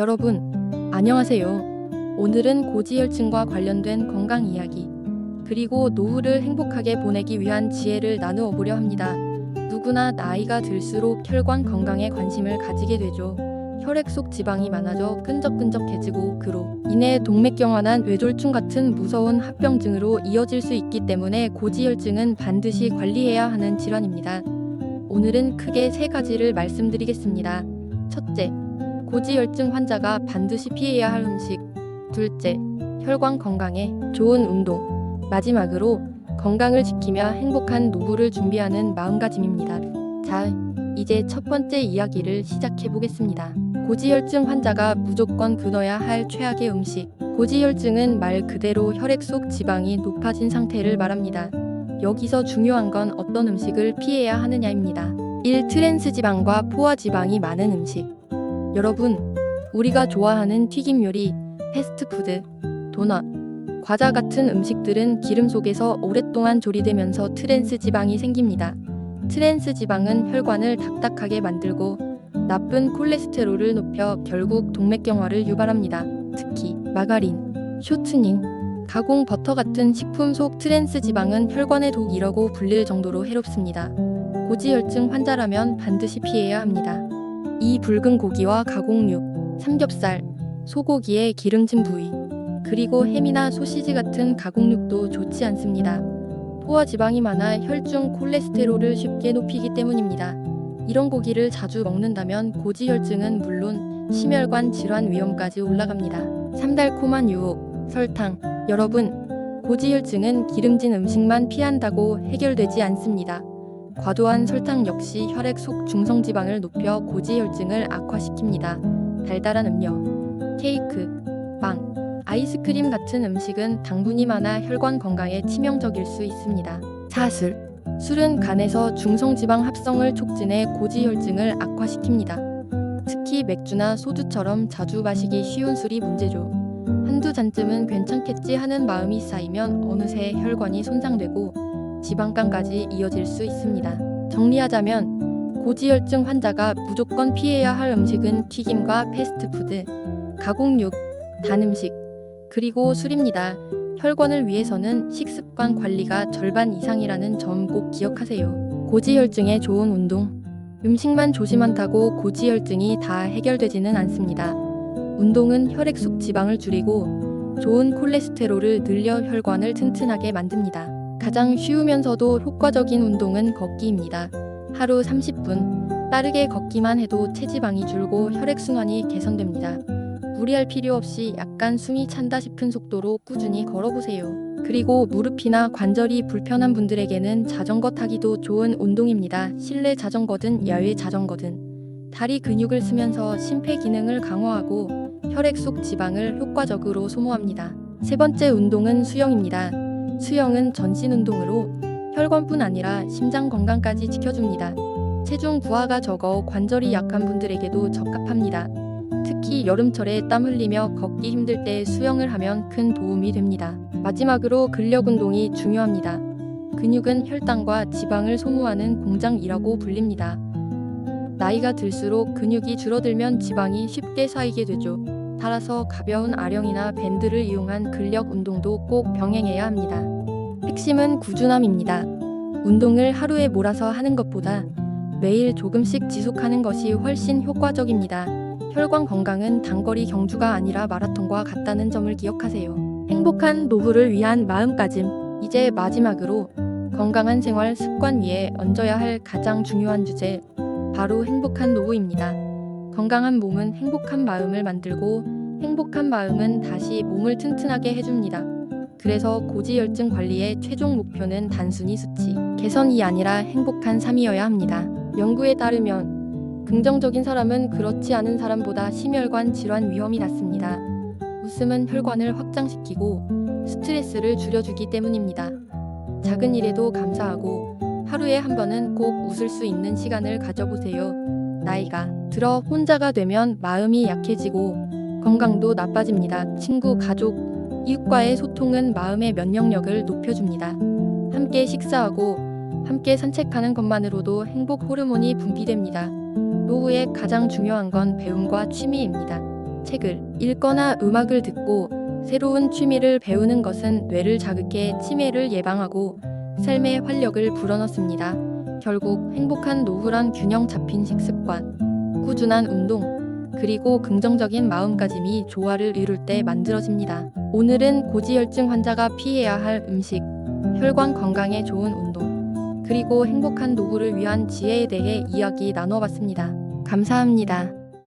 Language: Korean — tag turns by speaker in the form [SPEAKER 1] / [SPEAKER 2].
[SPEAKER 1] 여러분, 안녕하세요. 오늘은 고지혈증과 관련된 건강 이야기, 그리고 노후를 행복하게 보내기 위한 지혜를 나누어 보려 합니다. 누구나 나이가 들수록 혈관 건강에 관심을 가지게 되죠. 혈액 속 지방이 많아져 끈적끈적해지고 그로 인해 동맥경화나 뇌졸중 같은 무서운 합병증으로 이어질 수 있기 때문에 고지혈증은 반드시 관리해야 하는 질환입니다. 오늘은 크게 세 가지를 말씀드리겠습니다. 첫째, 고지혈증 환자가 반드시 피해야 할 음식. 둘째, 혈관 건강에 좋은 운동. 마지막으로 건강을 지키며 행복한 노후를 준비하는 마음가짐입니다. 자, 이제 첫 번째 이야기를 시작해 보겠습니다. 고지혈증 환자가 무조건 끊어야 할 최악의 음식. 고지혈증은 말 그대로 혈액 속 지방이 높아진 상태를 말합니다. 여기서 중요한 건 어떤 음식을 피해야 하느냐입니다. 1. 트랜스 지방과 포화 지방이 많은 음식. 여러분, 우리가 좋아하는 튀김 요리, 패스트푸드, 도넛, 과자 같은 음식들은 기름 속에서 오랫동안 조리되면서 트랜스 지방이 생깁니다. 트랜스 지방은 혈관을 딱딱하게 만들고 나쁜 콜레스테롤을 높여 결국 동맥경화를 유발합니다. 특히 마가린, 쇼트닝, 가공 버터 같은 식품 속 트랜스 지방은 혈관의 독이라고 불릴 정도로 해롭습니다. 고지혈증 환자라면 반드시 피해야 합니다. 이 붉은 고기와 가공육, 삼겹살, 소고기의 기름진 부위, 그리고 햄이나 소시지 같은 가공육도 좋지 않습니다. 포화 지방이 많아 혈중 콜레스테롤을 쉽게 높이기 때문입니다. 이런 고기를 자주 먹는다면 고지혈증은 물론 심혈관 질환 위험까지 올라갑니다. 삼달콤한 유혹, 설탕. 여러분, 고지혈증은 기름진 음식만 피한다고 해결되지 않습니다. 과도한 설탕 역시 혈액 속 중성지방을 높여 고지혈증을 악화시킵니다. 달달한 음료, 케이크, 빵, 아이스크림 같은 음식은 당분이 많아 혈관 건강에 치명적일 수 있습니다. 사술, 술은 간에서 중성지방 합성을 촉진해 고지혈증을 악화시킵니다. 특히 맥주나 소주처럼 자주 마시기 쉬운 술이 문제죠. 한두 잔쯤은 괜찮겠지 하는 마음이 쌓이면 어느새 혈관이 손상되고 지방간까지 이어질 수 있습니다. 정리하자면 고지혈증 환자가 무조건 피해야 할 음식은 튀김과 패스트푸드, 가공육, 단 음식, 그리고 술입니다. 혈관을 위해서는 식습관 관리가 절반 이상이라는 점 꼭 기억하세요. 고지혈증에 좋은 운동. 음식만 조심한다고 고지혈증이 다 해결되지는 않습니다. 운동은 혈액 속 지방을 줄이고 좋은 콜레스테롤을 늘려 혈관을 튼튼하게 만듭니다. 가장 쉬우면서도 효과적인 운동은 걷기입니다. 하루 30분 빠르게 걷기만 해도 체지방이 줄고 혈액순환이 개선됩니다. 무리할 필요 없이 약간 숨이 찬다 싶은 속도로 꾸준히 걸어보세요. 그리고 무릎이나 관절이 불편한 분들에게는 자전거 타기도 좋은 운동입니다. 실내 자전거든 야외 자전거든. 다리 근육을 쓰면서 심폐 기능을 강화하고 혈액 속 지방을 효과적으로 소모합니다. 세 번째 운동은 수영입니다. 수영은 전신 운동으로 혈관뿐 아니라 심장 건강까지 지켜줍니다. 체중 부하가 적어 관절이 약한 분들에게도 적합합니다. 특히 여름철에 땀 흘리며 걷기 힘들 때 수영을 하면 큰 도움이 됩니다. 마지막으로 근력 운동이 중요합니다. 근육은 혈당과 지방을 소모하는 공장이라고 불립니다. 나이가 들수록 근육이 줄어들면 지방이 쉽게 쌓이게 되죠. 따라서 가벼운 아령이나 밴드를 이용한 근력 운동도 꼭 병행해야 합니다. 핵심은 꾸준함입니다. 운동을 하루에 몰아서 하는 것보다 매일 조금씩 지속하는 것이 훨씬 효과적입니다. 혈관 건강은 단거리 경주가 아니라 마라톤과 같다는 점을 기억하세요. 행복한 노후를 위한 마음가짐. 이제 마지막으로 건강한 생활 습관 위에 얹어야 할 가장 중요한 주제, 바로 행복한 노후입니다. 건강한 몸은 행복한 마음을 만들고 행복한 마음은 다시 몸을 튼튼하게 해줍니다. 그래서 고지혈증 관리의 최종 목표는 단순히 수치 개선이 아니라 행복한 삶이어야 합니다. 연구에 따르면 긍정적인 사람은 그렇지 않은 사람보다 심혈관 질환 위험이 낮습니다. 웃음은 혈관을 확장시키고 스트레스를 줄여주기 때문입니다. 작은 일에도 감사하고 하루에 한 번은 꼭 웃을 수 있는 시간을 가져보세요. 나이가 들어 혼자가 되면 마음이 약해지고 건강도 나빠집니다. 친구, 가족, 이웃과의 소통은 마음의 면역력을 높여줍니다. 함께 식사하고 함께 산책하는 것만으로도 행복 호르몬이 분비됩니다. 노후에 가장 중요한 건 배움과 취미입니다. 책을 읽거나 음악을 듣고 새로운 취미를 배우는 것은 뇌를 자극해 치매를 예방하고 삶의 활력을 불어넣습니다. 결국 행복한 노후란 균형 잡힌 식습관, 꾸준한 운동, 그리고 긍정적인 마음가짐이 조화를 이룰 때 만들어집니다. 오늘은 고지혈증 환자가 피해야 할 음식, 혈관 건강에 좋은 운동, 그리고 행복한 노후를 위한 지혜에 대해 이야기 나눠봤습니다. 감사합니다.